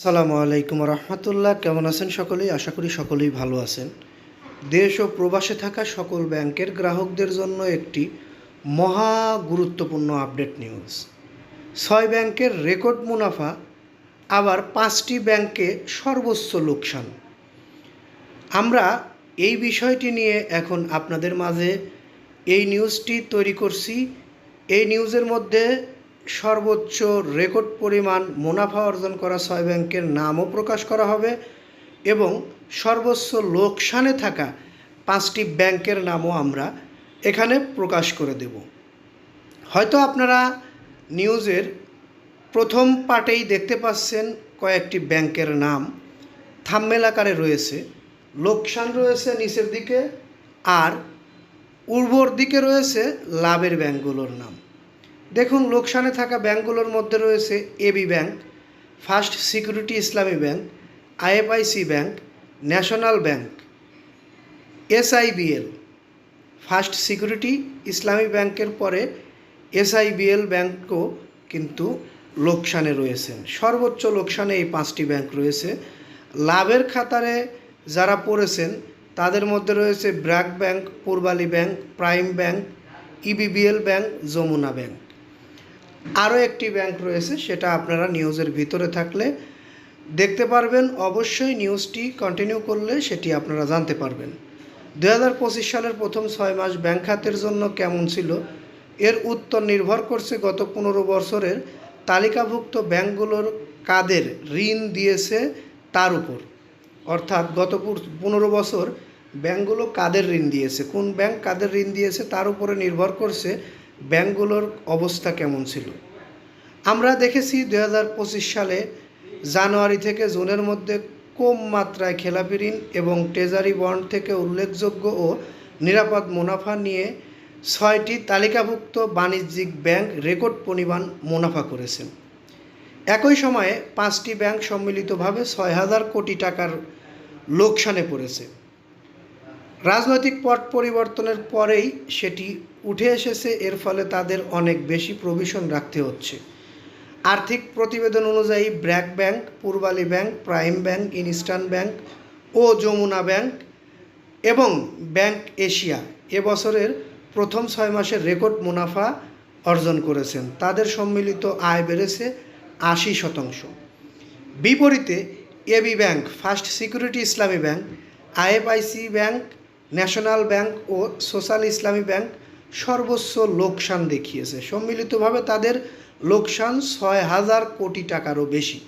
আসসালামু আলাইকুম রহমতুল্লাহ। কেমন আছেন সকলেই? আশা করি সকলেই ভালো আছেন। দেশ ও প্রবাসে থাকা সকল ব্যাংকের গ্রাহকদের জন্য একটি মহা গুরুত্বপূর্ণ আপডেট নিউজ। ছয় ব্যাংকের রেকর্ড মুনাফা, আবার পাঁচটি ব্যাংকে সর্বোচ্চ লোকসান। আমরা এই বিষয়টি নিয়ে এখন আপনাদের মাঝে এই নিউজটি তৈরি করছি। এই নিউজের মধ্যে সর্বোচ্চ রেকর্ড পরিমাণ মুনাফা অর্জন করা ছয় ব্যাংকের নামও প্রকাশ করা হবে এবং সর্বোচ্চ লোকসানে থাকা পাঁচটি ব্যাংকের নামও আমরা এখানে প্রকাশ করে দেব। হয়তো আপনারা নিউজের প্রথম পার্টেই দেখতে পাচ্ছেন কয়েকটি ব্যাংকের নাম। থাম্মেল আকারে রয়েছে, লোকসান রয়েছে নিচের দিকে, আর উর্বর দিকে রয়েছে লাভের ব্যাংকগুলোর নাম। দেখুন, লোকসানে থাকা ব্যাংকগুলোর মধ্যে রয়েছে AB bank first security Islami bank IFIC bank national bank SIBL first security Islami ব্যাংকের পরে এসআইবিএল ব্যাংকও কিন্তু লোকসানে রয়েছেন সর্বোচ্চ লোকসানে এই পাঁচটি ব্যাংক রয়েছে। লাভের খাতারে যারা পড়েছেন, তাদের মধ্যে রয়েছে BRAC bank, Pubali bank, prime bank EBBL bank, Jamuna bank. আরও একটি ব্যাংক রয়েছে, সেটা আপনারা নিউজের ভিতরে থাকলে দেখতে পারবেন। অবশ্যই নিউজটি কন্টিনিউ করলে সেটি আপনারা জানতে পারবেন। দু হাজার পঁচিশ সালের প্রথম ছয় মাস ব্যাংক খাতের জন্য কেমন ছিল? এর উত্তর নির্ভর করছে গত পনেরো বছরের তালিকাভুক্ত ব্যাংকগুলোর কাদের ঋণ দিয়েছে তার উপর। অর্থাৎ গত পনেরো বছর ব্যাংকগুলো কাদের ঋণ দিয়েছে? কোন ব্যাংক কাদের ঋণ দিয়েছে তার উপরে নির্ভর করছে ব্যাংকগুলোর অবস্থা কেমন ছিল? আমরা দেখেছি দু হাজার পঁচিশ সালে জানুয়ারি থেকে জুনের মধ্যে কম মাত্রায় খেলাপি ঋণ এবং ট্রেজারি বন্ড থেকে উল্লেখযোগ্য ও নিরাপদ মুনাফা নিয়ে ছয়টি তালিকাভুক্ত বাণিজ্যিক ব্যাংক রেকর্ড পরিমাণ মুনাফা করেছেন। একই সময়ে পাঁচটি ব্যাংক সম্মিলিতভাবে ছয় হাজার কোটি টাকার লোকসানে পড়েছে। রাজনৈতিক পট পরিবর্তনের পরেই সেটি উঠে এসেছে, এর ফলে তাদের অনেক বেশি প্রভিশন রাখতে হচ্ছে। আর্থিক প্রতিবেদন অনুযায়ী BRAC bank, Pubali bank, prime bank eastern bank ও যমুনা ব্যাংক এবং ব্যাংক এশিয়া এবছরের প্রথম ছয় মাসের রেকর্ড মুনাফা অর্জন করেছেন। তাদের সম্মিলিত আয় বেড়েছে আশি শতাংশ। বিপরীতে AB bank, first security Islami bank IFIC bank national bank ও সোশ্যাল ইসলামী ব্যাংক সর্বোচ্চ লোকসান দেখিয়েছে। সম্মিলিতভাবে তাদের লোকসান ছয় হাজার কোটি টাকারও বেশি।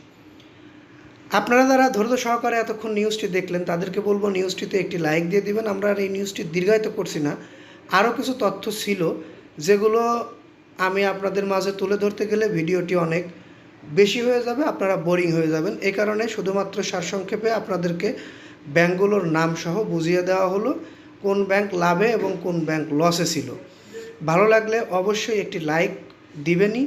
আপনারা যারা ধৈর্য সহকারে এতক্ষণ নিউজটি দেখলেন, তাদেরকে বলব নিউজটিতে একটি লাইক দিয়ে দিবেন। আমরা এই নিউজটি দীর্ঘায়িত করছি না। আরও কিছু তথ্য ছিল, যেগুলো আমি আপনাদের মাঝে তুলে ধরতে গেলে ভিডিওটি অনেক বেশি হয়ে যাবে, আপনারা বোরিং হয়ে যাবেন। এই কারণে শুধুমাত্র সারসংক্ষেপে আপনাদেরকে ব্যাংকগুলোর নামসহ বুঝিয়ে দেওয়া হলো কোন ব্যাংক লাভে এবং কোন ব্যাংক লসে ছিল। ভালো লাগলে অবশ্যই একটি লাইক দিবেনই।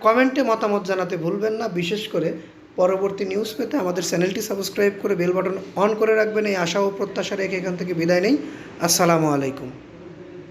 কমেন্টে মতামত জানাতে ভুলবেন না। বিশেষ করে পরবর্তী নিউজ পেতে আমাদের চ্যানেলটি সাবস্ক্রাইব করে বেল বাটন অন করে রাখবেন। এই আশা ও প্রত্যাশা রেখে এখান থেকে বিদায় নেই। আসসালামু আলাইকুম।